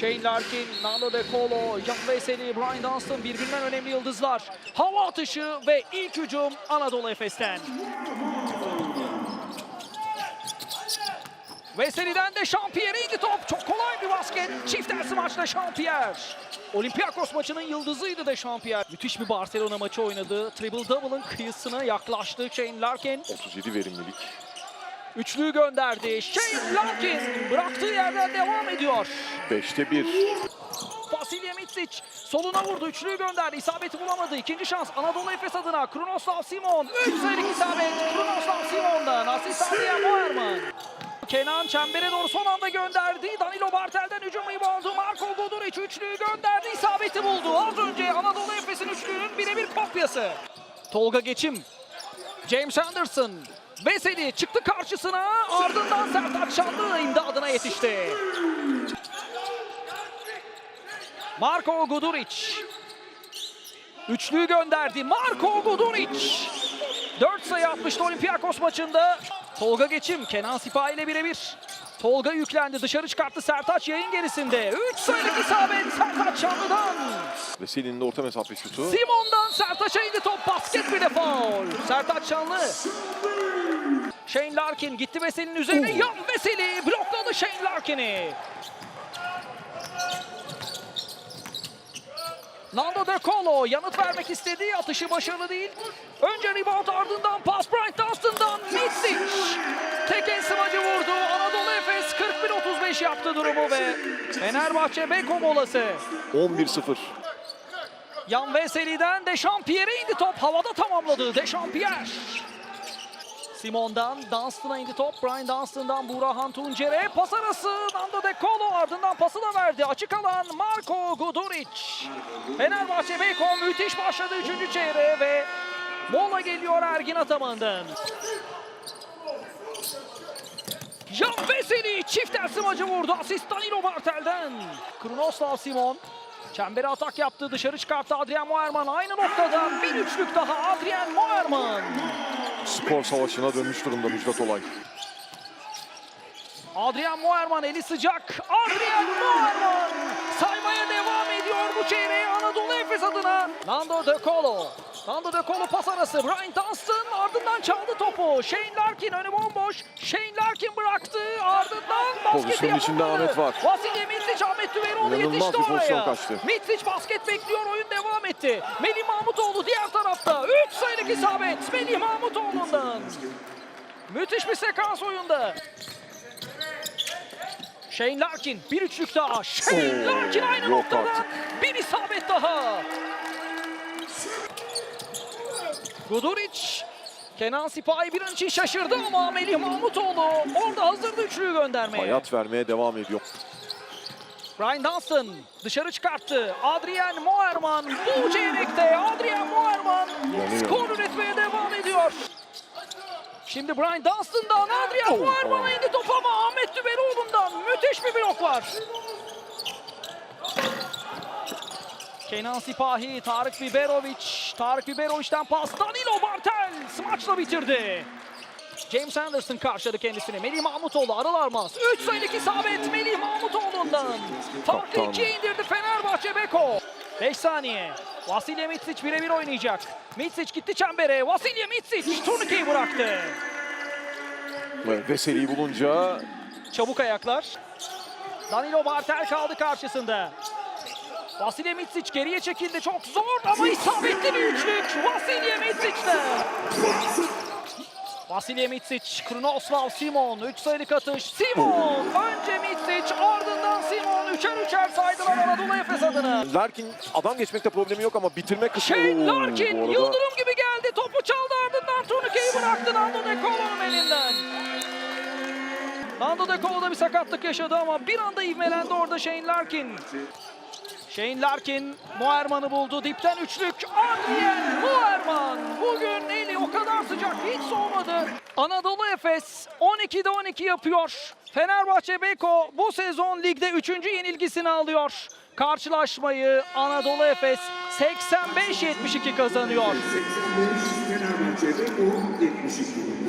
Shane Larkin, Nando De Colo, Jan Veseli, Brian Dunstan birbirinden önemli yıldızlar. Hava atışı ve ilk hücum Anadolu Efes'ten. Veseli'den de Jean-Pierre indi top. Çok kolay bir basket. Çift tersi maçta Jean-Pierre. Olympiakos maçının yıldızıydı da Jean-Pierre. Müthiş bir Barcelona maçı oynadı. Triple double'ın kıyısına yaklaştı Shane Larkin. 37 verimlilik. Üçlüyü gönderdi. Shane Larkin bıraktığı yerden devam ediyor. 5'te 1. Vasilya Mitsic soluna vurdu. Üçlüyü gönderdi. İsabeti bulamadı. İkinci şans Anadolu Efes adına. Krunoslav Simon. Üç sayılık isabet. Krunoslav Simon'dan. Asist Adrian Moerman. Kenan çembere doğru son anda gönderdi. Danilo Bartel'den hücum reboundu. Marko Guduric üçlüyü gönderdi. İsabeti buldu. Az önce Anadolu Efes'in üçlüğünün birebir kopyası. Tolga Geçim. James Anderson. Veseli çıktı karşısına. Ardından Sertaç Şanlı imdadına yetişti. Marko Guduric. Üçlüyü gönderdi. Marko Guduric. 4 sayı atmıştı Olympiakos maçında. Tolga Geçim Kenan Sipahi ile birebir. Tolga yüklendi. Dışarı çıkarttı Sertaç yayın gerisinde. 3 sayılık isabet Sertaç Şanlı'dan. Veseli'nin de orta mesafe şutu. Simon'dan Sertaç'a indi top. Basket bir de faul. Sertaç Şanlı. Shane Larkin gitti Veseli'nin üzerine. Yan Veseli blokladı Shane Larkin'i. Nando De Colo yanıt vermek istediği atışı başarılı değil. Önce rebound ardından pas Bright Dunstan'dan Mitsic. Tek el vurdu. Anadolu Efes 41-35 yaptı durumu ve Fenerbahçe Beko molası. 11-0. Yan Veseli'den Dechampierre'e indi top. Havada tamamladı Dechampierre. Simon'dan Dunstan'a indi top. Brian Dunstan'dan Burhan Tuncer'e pas arası. Nando De Colo ardından pası da verdi. Açık alan Marko Guduric. Fenerbahçe Beko müthiş başladı 3. çeyreğe ve mola geliyor Ergin Ataman'dan. Jan Veseli çift tersi macı vurdu. Asist Danilo Bartel'den. Krunoslav Simon. Çembere atak yaptı. Dışarı çıkarttı Adrian Moerman. Aynı noktada bir üçlük daha Adrian Moerman. Skor savaşına dönmüş durumda Müjdat Olay. Adrian Moerman eli sıcak. Adrian Moerman saymaya devam ediyor bu çeyreği Anadolu Efes adına. Nando De Colo. Nando De Colo pas arası. Brian Dunstan ardından çaldı topu. Shane Larkin önü bomboş. Shane Larkin bıraktı. Ardından basketi Pozisyonun içinde yapamadı. Ahmet var. Vasilya Mitsic, Ahmet Tüveroğlu İnanılmaz yetişti bir pozisyon oraya. kaçtı. Mitsic basket bekliyor. Oyun devam etti. Melih Mahmutoğlu diğer tarafta. 3 sayılık isabet. Melih Mahmutoğlu'ndan. Müthiş bir sekans oyunda. Shane Larkin bir üçlük daha. Shane Oo, Larkin aynı yok noktada. artık. Bir isabet daha. Guduric. Kenan Sipahi bir an için şaşırdı ama Melih Mahmutoğlu orada hazırdı üçlüyü göndermeye. Hayat vermeye devam ediyor. Brian Dunstan dışarı çıkarttı. Adrian Moerman bu çeyrekte Adrian Moerman Yanıyor. skor üretmeye devam ediyor. Şimdi Brian Dunstan'dan Adrian Oh, Moerman'a indi top ama Ahmet Tüberoğlu'ndan müthiş bir blok var. Kenan Sipahi, Tarık Biberovic, Tarık Biberovic'den pas Danilo Bartel smaçla bitirdi. James Anderson karşıladı kendisini. Melih Mahmutoğlu aralarmaz. 3 sayılık isabet Melih Mahmutoğlu'ndan. Farkı Kaptan. ikiye indirdi Fenerbahçe Beko. 5 saniye. Vasilya Mitsic birebir oynayacak. Mitsic gitti çembere. Vasilya Mitsic turnikeyi bıraktı. Ve Veseli'yi bulunca Çabuk ayaklar. Danilo Bartel kaldı karşısında. Vasilya Mitsic geriye çekildi. Çok zor ama isabetli bir üçlük. Vasilya Mitsic'ten. Vasilya Mitsic, Krunoslav Simon. 3 sayılık atış. Simon. Önce Mitsic ardından Simon. Üçer üçer saydılar Anadolu Efes adına. Larkin adam geçmekte problemi yok ama bitirme kısmı. Shane Oo, Larkin bu arada yıldırım gibi geldi. Topu çaldı ardından turnikeyi bıraktı Nando De Colo'nun elinden. Nando De Colo da bir sakatlık yaşadı ama bir anda ivmelendi orada Shane Larkin. Shane Larkin Moerman'ı buldu. Dipten üçlük. Adrien Moerman. Bugün eli o kadar sıcak hiç soğumadı. Anadolu Efes 12'de 12 yapıyor. Fenerbahçe Beko bu sezon ligde 3. yenilgisini alıyor. Karşılaşmayı Anadolu Efes 85-72 kazanıyor. 85 Fenerbahçe'de 10 72.